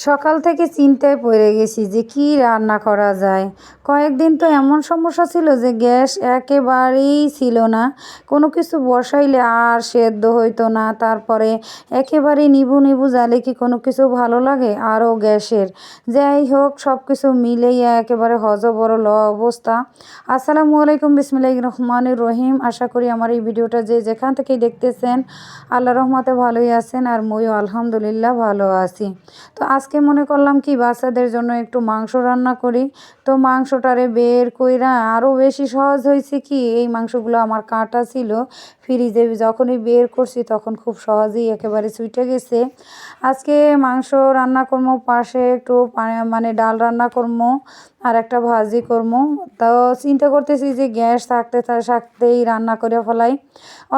সকাল থেকে চিন্তায় পড়ে গেছি যে কি রান্না করা যায়। কয়েকদিন তো এমন সমস্যা ছিল যে গ্যাস একেবারেই ছিল না। কোনো কিছু বসাইলে আর সেদ্ধ হইতো না। তারপরে একেবারেই নিবু নিবু জালে কি কোনো কিছু ভালো লাগে? আরও গ্যাসের। যাই হোক সব কিছু মিলেই একেবারে হজবরল অবস্থা। আসসালামু আলাইকুম বিসমিল্লাহ রহমানুর রহিম। আশা করি আমার এই ভিডিওটা যে যেখান থেকেই দেখতেছেন আল্লাহ রহমতে ভালোই আছেন আর ময়ও আলহামদুলিল্লাহ ভালো আছি। তো আজকে মনে করলাম কি, বাচ্চাদের জন্য একটু মাংস রান্না করি। তো মাংসটারে বের কইরা আরও বেশি সহজ হয়েছে কি? এই মাংসগুলো আমার কাটা ছিল। ফ্রিজে যখনই বের করছি তখন খুব সহজেই একেবারে ছুটে গেছে। আজকে মাংস রান্না করব পাশে একটু মানে ডাল রান্না করব আর একটা ভাজি করব তো চিন্তা করতেছি যে গ্যাস থাকতে থাকতেই রান্না করে ফেলাই।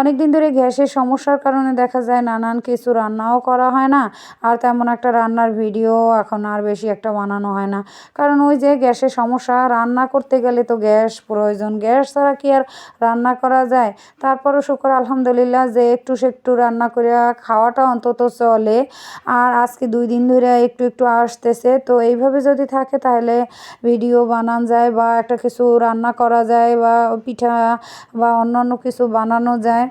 অনেক দিন ধরে গ্যাসের সমস্যার কারণে দেখা যায় নানান কিছু রান্নাও করা হয় না, আর তেমন একটা রান্নার ভিডিও এখন আর বেশি একটা বানানো হয় না। কারণ ওই যে গ্যাসের সমস্যা, রান্না করতে গেলে তো গ্যাস প্রয়োজন। গ্যাস ছাড়া কি আর রান্না করা যায়? তারপরও শুক্র আলহামদুলিল্লাহ যে একটু সে একটু রান্না করে খাওয়াটা অন্তত চলে। আর আজকে দুই দিন ধরে একটু একটু আসতেছে। তো এইভাবে যদি থাকে তাহলে ভিডিও বানান যায় বা একটা কিছু রান্না করা যায় বা পিঠা বা অন্যান্য কিছু বানানো যায়।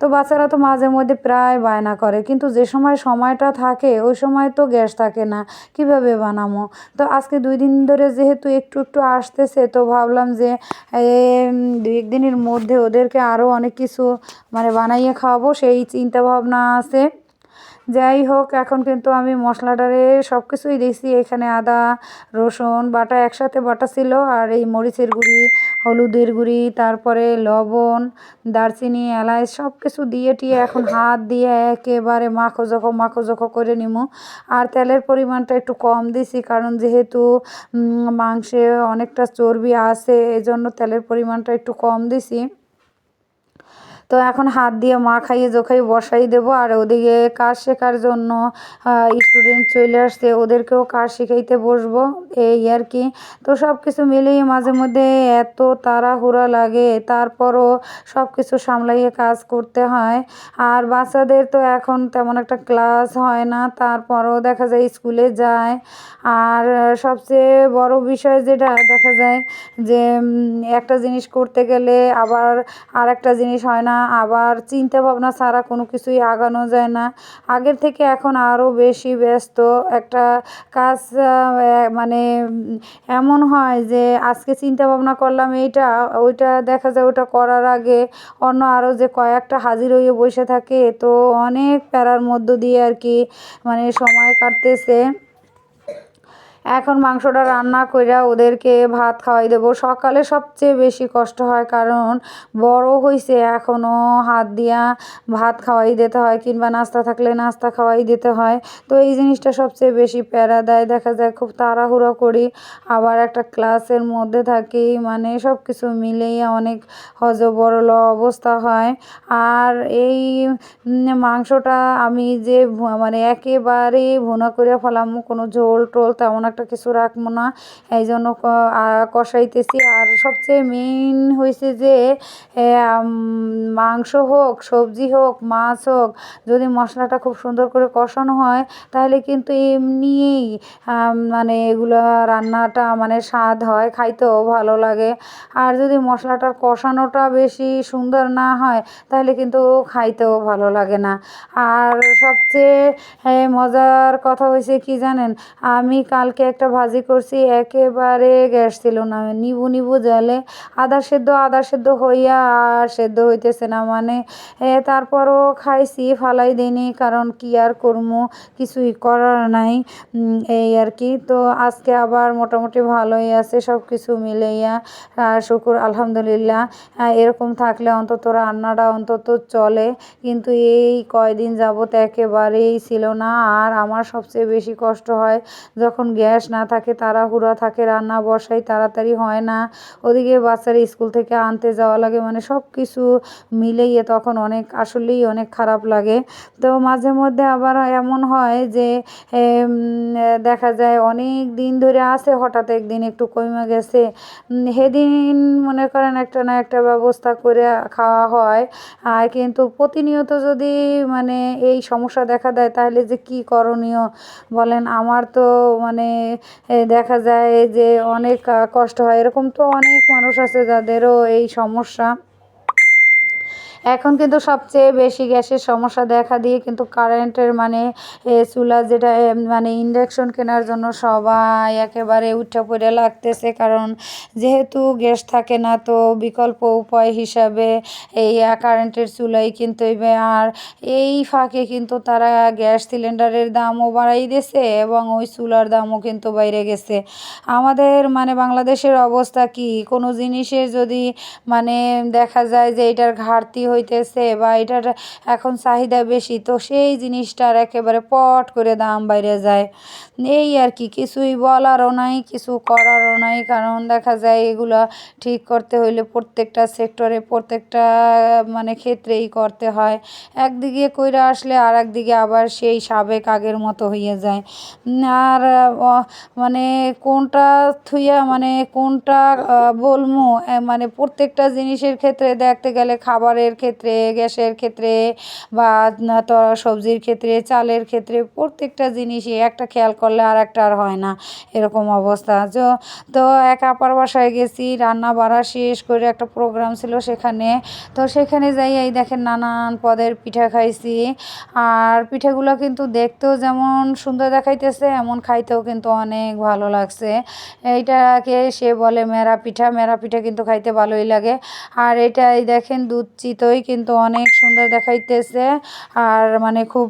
তো বাচ্চারা তো মাঝে মধ্যে প্রায় বায়না করে। কিন্তু যে সময় সময়টা থাকে, ওই সময় তো গ্যাস থাকে না। কীভাবে বানাবো তো আজকে দুই দিন ধরে যেহেতু একটু একটু আসতেছে, তো ভাবলাম যে দুই এক দিনের মধ্যে ওদেরকে আরও অনেক কিছু মানে বানাইয়ে খাওয়াবো, সেই চিন্তা ভাবনা আছে। যাই হোক, এখন কিন্তু আমি মশলাটারে সব কিছুই দিয়েছি। এখানে আদা, রসুন, বাটা একসাথে বাটা ছিল, আর এই মরিচের গুঁড়ি, হলুদের গুঁড়ি, তারপরে লবণ, দারচিনি, এলাচ সব কিছু দিয়ে টিয়ে এখন হাত দিয়ে একেবারে মাখো জখো মাখো জখো করে নিমু। আর তেলের পরিমাণটা একটু কম দিছি কারণ যেহেতু মাংসে অনেকটা চর্বি আছে, এজন্য তেলের পরিমাণটা একটু কম দিছি তো এখন হাত দিয়ে মা খাইয়ে জোখাই বসাই দেবো। আর ওদিকে কাজ শেখার জন্য স্টুডেন্ট চলে আসছে, ওদেরকেও কাজ শিখাইতে বসবো, এই আর কি। তো সব কিছু মিলিয়ে মাঝে মধ্যে এত তাড়াহুড়া লাগে, তারপরও সব কিছু সামলাইয়ে কাজ করতে হয়। আর বাচ্চাদের তো এখন তেমন একটা ক্লাস হয় না, তারপরও দেখা যায় স্কুলে যায়। আর সবচেয়ে বড় বিষয় যেটা, দেখা যায় যে একটা জিনিস করতে গেলে আবার আর একটা জিনিস হয় না আবার চিন্তা ভাবনা ছাড়া কোনো কিছুই আগানো যায় না। আগের থেকে এখন আরও বেশি ব্যস্ত একটা কাজ মানে এমন হয় যে আজকে চিন্তা ভাবনা করলাম এইটা, ওইটা দেখা যায় ওটা করার আগে অন্য আরও যে কয়েকটা হাজির হয়ে বসে থাকে, তো অনেক প্যারার মধ্য দিয়ে আর কি মানে সময় কাটতেছে। এখন মাংসটা রান্না কইরা ওদেরকে ভাত খাওয়াই দেবো। সকালে সবচেয়ে বেশি কষ্ট হয় কারণ বড় হইছে এখনও হাত দিয়া ভাত খাওয়াই দিতে হয় কিংবা নাস্তা থাকলে নাস্তা খাওয়াই দিতে হয়। তো এই জিনিসটা সবচেয়ে বেশি প্যারা দেয়। দেখা যায় খুব তাড়াহুড়ো করি। আবার একটা ক্লাসের মধ্যে থাকি মানে সব কিছু মিলেই অনেক হজবরল অবস্থা হয়। আর এই মাংসটা আমি যে মানে একেবারে ভুনা করে ফেলাম, কোনো ঝোল টোল তেমন একটা কিছু রাখব না। এই জন্য কষাইতেছি। আর সবচেয়ে মেইন হয়েছে যে মাংস হোক, সবজি হোক, মাছ হোক, যদি মশলাটা খুব সুন্দর করে কষানো হয়, তাহলে কিন্তু এমনিই মানে এগুলো রান্নাটা মানে স্বাদ হয়, খাইতেও ভালো লাগে। আর যদি মশলাটার কষানোটা বেশি সুন্দর না হয়, তাহলে কিন্তু খাইতেও ভালো লাগে না। আর সবচেয়ে মজার কথা হয়েছে কি জানেন? আমি কালকে একটা ভাজি করছি, একেবারে গ্যাস ছিল না। নিবু নিবু জলে আদা সেদ্ধ আদা সেদ্ধ হইয়া আর সেদ্ধ হইতেছে না। মানে তারপরও খাইছি, ফালাই দিইনি, কারণ কি আর করব কিছুই করার নাই এই আর কি। তো আজকে আবার মোটামুটি ভালোই আছে সব কিছু মিলাইয়া শুকুর, আলহামদুলিল্লাহ। এরকম থাকলে অন্তত রান্নাটা অন্তত চলে। কিন্তু এই কয়দিন যাবত একেবারেই ছিল না। আর আমার সবচেয়ে বেশি কষ্ট হয় যখন গ্যাস গ্যাস না থাকে, তাড়াহুড়া থাকে, রান্না বসাই তাড়াতাড়ি হয় না। ওদিকে বাচ্চারা স্কুল থেকে আনতে যাওয়া লাগে মানে সব কিছু মিলিয়ে তখন অনেক, আসলেই অনেক খারাপ লাগে। তো মাঝে মধ্যে আবার এমন হয় যে দেখা যায় অনেক দিন ধরে আসে হঠাৎ একদিন একটু কমে গেছে। সেদিন মনে করেন একটা না একটা ব্যবস্থা করে খাওয়া হয়। আর কিন্তু প্রতিনিয়ত যদি মানে এই সমস্যা দেখা দেয়, তাহলে যে কি করণীয়? বলেন, আমার তো মানে দেখা যায় যে অনেক কষ্ট হয়। এরকম তো অনেক মানুষ আছে যাদেরও এই সমস্যা। এখন কিন্তু সবচেয়ে বেশি গ্যাসের সমস্যা দেখা দিয়ে কিন্তু কারেন্টের মানে চুলা যেটা মানে ইন্ডাকশন কেনার জন্য সবাই একেবারে উঠে পড়ে লাগতেছে। কারণ যেহেতু গ্যাস থাকে না, তো বিকল্প উপায় হিসাবে এই কারেন্টের চুলাই কিনতে আর এই ফাঁকে কিন্তু তারা গ্যাস সিলিন্ডারের দামও বাড়াই দিয়েছে এবং ওই চুলার দামও কিন্তু বাইরে গেছে। আমাদের মানে বাংলাদেশের অবস্থা কি? কোনো জিনিসের যদি মানে দেখা যায় যে এটার ঘাটতি হইতেছে বা এটার এখন চাহিদা বেশি, তো সেই জিনিসটার একেবারে পট করে দাম বাইরে যায়। এই আর কি, কিছুই বলারও নাই, কিছু করারও নাই, কারণ দেখা যায় এগুলো ঠিক করতে হইলে প্রত্যেকটা সেক্টরে প্রত্যেকটা মানে ক্ষেত্রেই করতে হয়। একদিকে কইরা আসলে আর একদিকে আবার সেই সাবেক আগের মতো হইয়া যায়। আর মানে কোনটা থুইয়া মানে কোনটা বলমু মানে প্রত্যেকটা জিনিসের ক্ষেত্রে দেখতে গেলে খাবারের ক্ষেত্রে, গ্যাসের ক্ষেত্রে বা, না তো সবজির ক্ষেত্রে, চালের ক্ষেত্রে প্রত্যেকটা জিনিসই একটা খেয়াল করলে আর একটা আর হয় না। এরকম অবস্থা। তো তো এক আপার বাসায় গেছি, রান্না বাড়া শেষ করে একটা প্রোগ্রাম ছিল সেখানে। তো সেখানে যাই, এই দেখেন নানান পদের পিঠা খাইছি। আর পিঠাগুলো কিন্তু দেখতেও যেমন সুন্দর দেখাইতেছে, এমন খাইতেও কিন্তু অনেক ভালো লাগছে। এইটাকে সে বলে মেরা পিঠা। মেরা পিঠা কিন্তু খাইতে ভালোই লাগে। আর এটাই দেখেন দুধ চিতই কিন্তু অনেক সুন্দর দেখাইতেসে আর মানে খুব